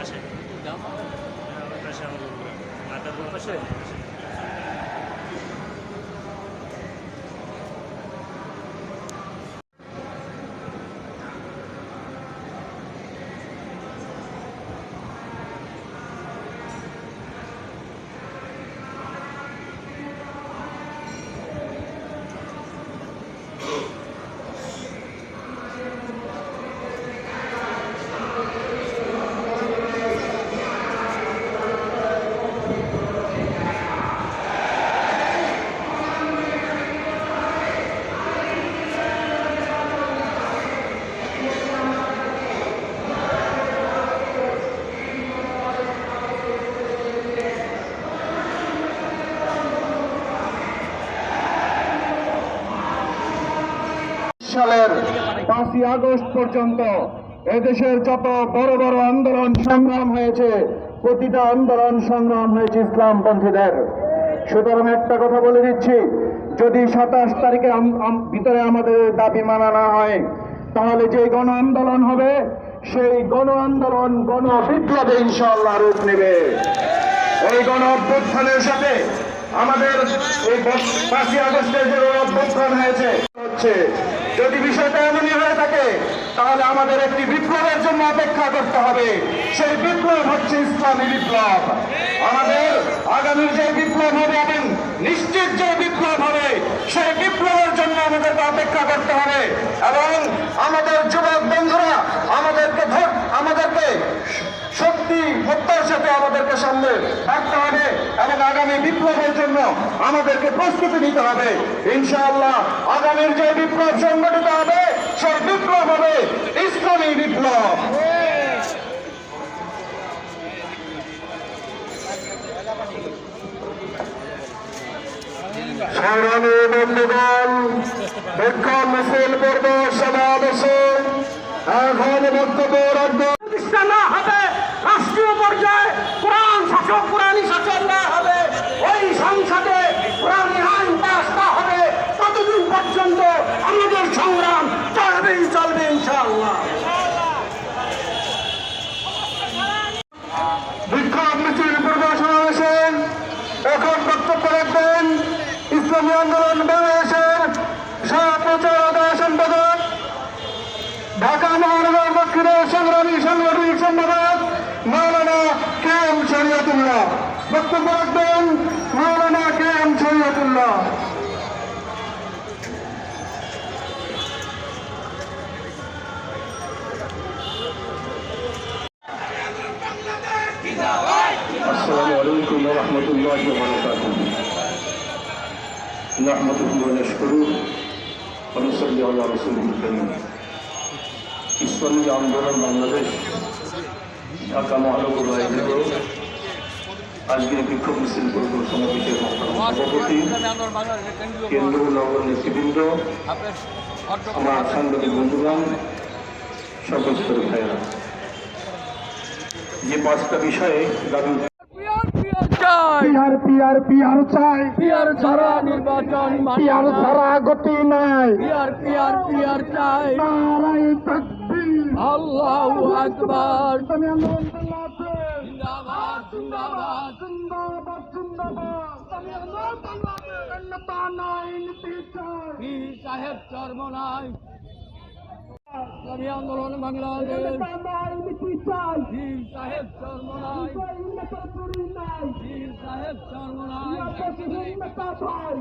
আসে পাশে আমাদের মাথার পাশে? পাঁচই আগস্ট পর্যন্ত এদেশের যত বড় বড় আন্দোলন সংগ্রাম হয়েছে, প্রতিটা আন্দোলন সংগ্রাম হয়েছে ইসলামপন্থীদের। সুতরাং একটা কথা বলে দিচ্ছি, যদি সাতাশ তারিখে ভিতরে আমাদের দাবি মানা না হয়, তাহলে যে গণ আন্দোলন হবে, সেই গণ আন্দোলন গণ বিপ্লবে ইনশাআল্লাহ রূপ নেবে। এই গণ অভ্যুত্থানের সাথে আমাদের এই পাঁচই আগস্টের যে অভ্যুত্থান হয়েছে, হচ্ছে যদি বিষয়টা এমনই হয়ে থাকে, তাহলে আমাদের একটি বিপ্লবের জন্য অপেক্ষা করতে হবে। সেই বিপ্লব হচ্ছে ইসলামী বিপ্লব। আমাদের আগামীর যে বিপ্লব হবে এবং নিশ্চিত যে বিপ্লব হবে, সেই বিপ্লবের জন্য আমাদেরকে অপেক্ষা করতে হবে। এবং আমাদের যুবক বন্ধুরা আমাদেরকে ধর আমাদেরকে সাথে আমাদেরকে সামনে থাকতে হবে এবং আগামী বিপ্লবের জন্য আমাদেরকে প্রস্তুতি নিতে হবে। ইনশাআল্লাহ আগামীর যে বিপ্লব সংগঠিত হবে সেই বিপ্লব হবে ইসলামী বিপ্লব। সংগ্রামী বন্ধুগণ বিক্ষোভ মিছিল পূর্ব সমাবেশে। এখন বক্তব্য রাখবেন হবে। রাষ্ট্রীয় পর্যায়ে কোরআন শাসক, কোরআনী শাসন না হবে। ওই সংসদে কোরআনী আইন পাস না হবে। ততদিন পর্যন্ত আমাদের সংগ্রাম চলবেই, চলবে ইনশাআল্লাহ। ঢাকা মহানগর দক্ষিণের সংগ্রামী সাংগঠনিক সম্পাদক মাওলানা কে এম শরিয়তুল্লাহ বক্তব্য রাখবেন মাওলানা কে এম শরিয়তুল্লাহ السلام عليكم ورحمة الله وبركاته نحمده ونشكره ونصلي على رسوله الكريم ইসলামী আন্দোলন বাংলাদেশ ঢাকা মহানগর আয়োজিত আজকের বিক্ষোভ মিছিল পূর্ব সমাবেশের সভাপতি কেন্দ্র নগর নেতৃবৃন্দ আমার সাংবাদিক বন্ধুগণ সকল স্তরের ভাইয়েরা। যে পাঁচটা বিষয়ে দাবি পিয়ার পিয়ার পিয়ার চাই। পিয়ার ছাড়া নির্বাচন পিয়ার ছাড়া গতি নাই। পিয়ার পিয়ার পিয়ার চাই। নারাই তাকবীর আল্লাহু আকবার। নাই সাহেব চরমনাই ইসলামী আন্দোলন বাংলাদেশ। নাই নীতি চাই পীর সাহেব চরমনাই নাই? নেতা ভাই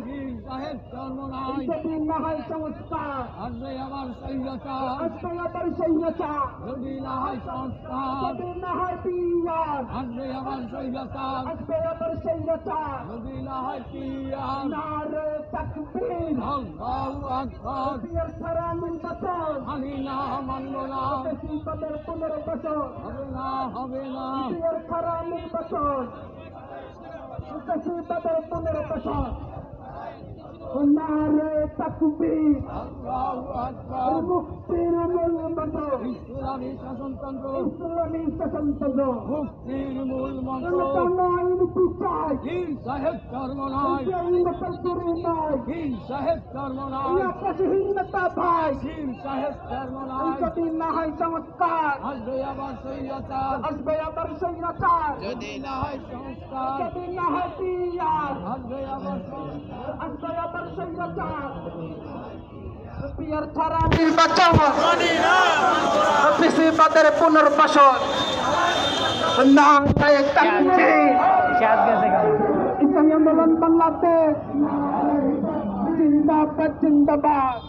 সাহেব চরমনাই যদি না হয় সংস্কার আসবে আমার সৈন্যতার আজকে আবার সৈন্যতা যদি না হয় সংস্কার যদি না হয় পিয়ার আমার আজকে আবার সৈন্যতা হবে না الكسيب بدر بن ربشان নারে তাকবীর। আল্লাহু আকবার। মুক্তির মূল মন্ত্র ইসলামী শাসনতন্ত্র। ইসলামী শাসনতন্ত্র। মুক্তির মূল মন্ত্র জনতার নীতি চাই। পীর সাহেব ধর্ম নয় জনতার নয় পীর সাহেব ধর্ম নয় আপনাসহীনতা ভাই। পীর সাহেব ধর্ম নয় যদি না হয় সংস্কার আসবে আবার সৈয়াচার আসবে আবার স্বৈরাচার যদি না হয় সংস্কার। যদি না হয় পিয়ার। আসবে আবার সংস্কার। আসবে আবার স্বৈরাচার পিয়ার ছাড়া নির্বাচন পিসিবাদের পুনর্বাসন না হয় তাকবীর ইসলামী আন্দোলন বাংলাদেশ জিন্দাবাদ জিন্দাবাদ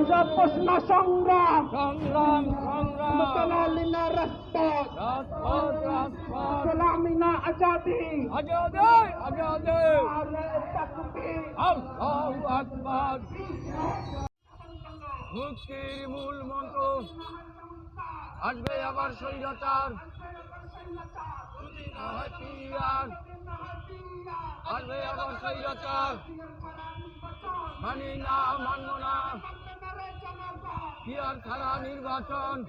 এসব প্রশ্ন সংগ্রাম সংগ্রাম সংগ্রাম মুসলালিনা রাজপথ রাজপথ রাজপথ সালামিনা আজাদি আজাদে আজাদে মুক্তির মূল মন্ত্র। আসবে আবার স্বৈরাচার। আসবে আবার স্বৈরাচার। মানি না, মানব না। পিয়ার ছাড়া নির্বাচন?